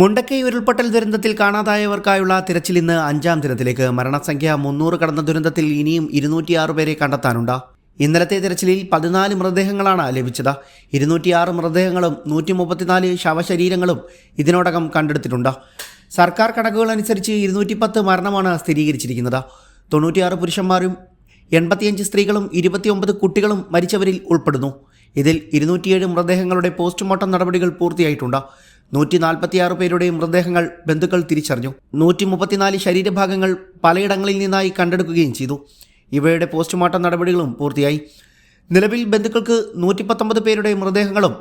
മുണ്ടക്കൈ ഉരുൾപൊട്ടൽ ദുരന്തത്തിൽ കാണാതായവർക്കായുള്ള തിരച്ചിൽ ഇന്ന് അഞ്ചാം ദിനത്തിലേക്ക്. മരണസംഖ്യ മുന്നൂറ് കടന്ന ദുരന്തത്തിൽ ഇനിയും ഇരുന്നൂറ്റിയാറ് പേരെ കണ്ടെത്താനുണ്ട്. ഇന്നലത്തെ തിരച്ചിലിൽ പതിനാല് മൃതദേഹങ്ങളാണ് ലഭിച്ചത്. ഇരുന്നൂറ്റിയാറ് മൃതദേഹങ്ങളും നൂറ്റി മുപ്പത്തിനാല് ശവശരീരങ്ങളും ഇതിനോടകം കണ്ടെടുത്തിട്ടുണ്ട്. സർക്കാർ കണക്കുകൾ അനുസരിച്ച് ഇരുന്നൂറ്റി പത്ത് മരണമാണ് സ്ഥിരീകരിച്ചിരിക്കുന്നത്. തൊണ്ണൂറ്റിയാറ് പുരുഷന്മാരും എൺപത്തിയഞ്ച് സ്ത്രീകളും ഇരുപത്തിയൊമ്പത് കുട്ടികളും മരിച്ചവരിൽ ഉൾപ്പെടുന്നു. ഇതിൽ ഇരുന്നൂറ്റിയേഴ് മൃതദേഹങ്ങളുടെ പോസ്റ്റ്മോർട്ടം നടപടികൾ പൂർത്തിയായിട്ടുണ്ട്. നൂറ്റി നാൽപ്പത്തിയാറ് പേരുടെയും മൃതദേഹങ്ങൾ ബന്ധുക്കൾ തിരിച്ചറിഞ്ഞു. നൂറ്റി മുപ്പത്തിനാല് ശരീരഭാഗങ്ങൾ പലയിടങ്ങളിൽ നിന്നായി കണ്ടെടുക്കുകയും ചെയ്തു. ഇവയുടെ പോസ്റ്റ്മോർട്ടം നടപടികളും പൂർത്തിയായി. നിലവിൽ ബന്ധുക്കൾക്ക് നൂറ്റി പത്തൊമ്പത് പേരുടെ മൃതദേഹങ്ങളും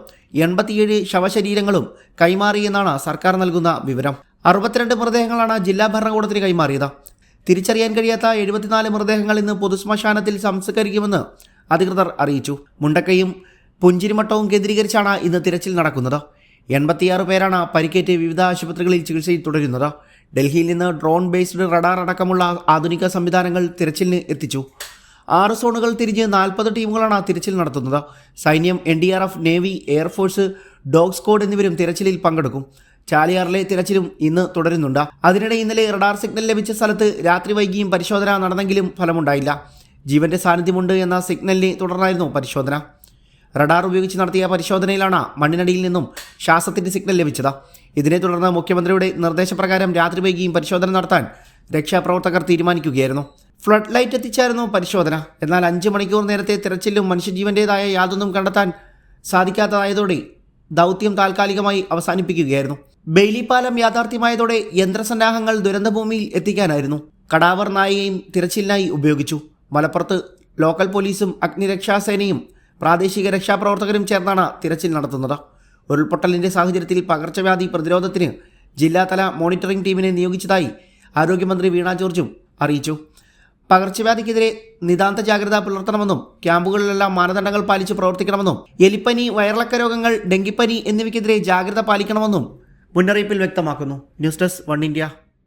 എൺപത്തിയേഴ് ശവശരീരങ്ങളും കൈമാറിയെന്നാണ് സർക്കാർ നൽകുന്ന വിവരം. അറുപത്തിരണ്ട് മൃതദേഹങ്ങളാണ് ജില്ലാ ഭരണകൂടത്തിന് കൈമാറിയത്. തിരിച്ചറിയാൻ കഴിയാത്ത എഴുപത്തിനാല് മൃതദേഹങ്ങൾ ഇന്ന് പൊതുശ്മശാനത്തിൽ സംസ്കരിക്കുമെന്ന് അധികൃതർ അറിയിച്ചു. മുണ്ടക്കയും പുഞ്ചിരിമട്ടവും കേന്ദ്രീകരിച്ചാണ് ഇന്ന് തിരച്ചിൽ നടക്കുന്നത്. എൺപത്തിയാറ് പേരാണ് പരിക്കേറ്റ് വിവിധ ആശുപത്രികളിൽ ചികിത്സയിൽ തുടരുന്നത്. ഡൽഹിയിൽ നിന്ന് ഡ്രോൺ ബേസ്ഡ് റഡാർ അടക്കമുള്ള ആധുനിക സംവിധാനങ്ങൾ തിരച്ചിലിന് എത്തിച്ചു. ആറ് സോണുകൾ തിരിഞ്ഞ് നാൽപ്പത് ടീമുകളാണ് തിരച്ചിൽ നടത്തുന്നത്. സൈന്യം N D R F navy air force dog squad എന്നിവരും തിരച്ചിലിൽ പങ്കെടുക്കും. ചാലിയാറിലെ തിരച്ചിലും ഇന്ന് തുടരുന്നുണ്ട്. അതിനിടെ ഇന്നലെ റഡാർ സിഗ്നൽ ലഭിച്ച സ്ഥലത്ത് രാത്രി വൈകിയും പരിശോധന നടന്നെങ്കിലും ഫലമുണ്ടായില്ല. ജീവന്റെ സാന്നിധ്യമുണ്ട് എന്ന സിഗ്നലിനെ തുടർന്നായിരുന്നു പരിശോധന. റഡാർ ഉപയോഗിച്ച് നടത്തിയ പരിശോധനയിലാണ് മണ്ണിനടിയിൽ നിന്നും ശ്വാസത്തിന്റെ സിഗ്നൽ ലഭിച്ചത്. ഇതിനെ തുടർന്ന് മുഖ്യമന്ത്രിയുടെ നിർദ്ദേശപ്രകാരം രാത്രി വൈകിയും പരിശോധന നടത്താൻ രക്ഷാപ്രവർത്തകർ തീരുമാനിക്കുകയായിരുന്നു. ഫ്ലഡ് ലൈറ്റ് എത്തിച്ചായിരുന്നു പരിശോധന. എന്നാൽ അഞ്ച് മണിക്കൂർ നേരത്തെ തിരച്ചിലും മനുഷ്യജീവന്റേതായ യാതൊന്നും കണ്ടെത്താൻ സാധിക്കാത്തതായതോടെ ദൗത്യം താൽക്കാലികമായി അവസാനിപ്പിക്കുകയായിരുന്നു. ബെയിലി പാലം യാഥാർത്ഥ്യമായതോടെ യന്ത്രസന്നാഹങ്ങൾ ദുരന്തഭൂമിയിൽ എത്തിക്കാനായിരുന്നു. കടാവർ നായയെയും തിരച്ചിലിനായി ഉപയോഗിച്ചു. മലപ്പുറത്ത് ലോക്കൽ പോലീസും അഗ്നിരക്ഷാസേനയും പ്രാദേശിക രക്ഷാപ്രവർത്തകരും ചേർന്നാണ് തിരച്ചിൽ നടത്തുന്നത്. ഉരുൾപൊട്ടലിന്റെ സാഹചര്യത്തിൽ പകർച്ചവ്യാധി പ്രതിരോധത്തിന് ജില്ലാതല മോണിറ്ററിംഗ് ടീമിനെ നിയോഗിച്ചതായി ആരോഗ്യമന്ത്രി വീണ ജോർജും അറിയിച്ചു. പകർച്ചവ്യാധിക്കെതിരെ നിതാന്ത ജാഗ്രത പുലർത്തണമെന്നും ക്യാമ്പുകളിലെല്ലാം മാനദണ്ഡങ്ങൾ പാലിച്ച് പ്രവർത്തിക്കണമെന്നും എലിപ്പനി വയറിളക്ക രോഗങ്ങൾ ഡെങ്കിപ്പനി എന്നിവയ്ക്കെതിരെ ജാഗ്രത പാലിക്കണമെന്നും മുന്നറിയിപ്പിൽ വ്യക്തമാക്കുന്നു. News desk one India.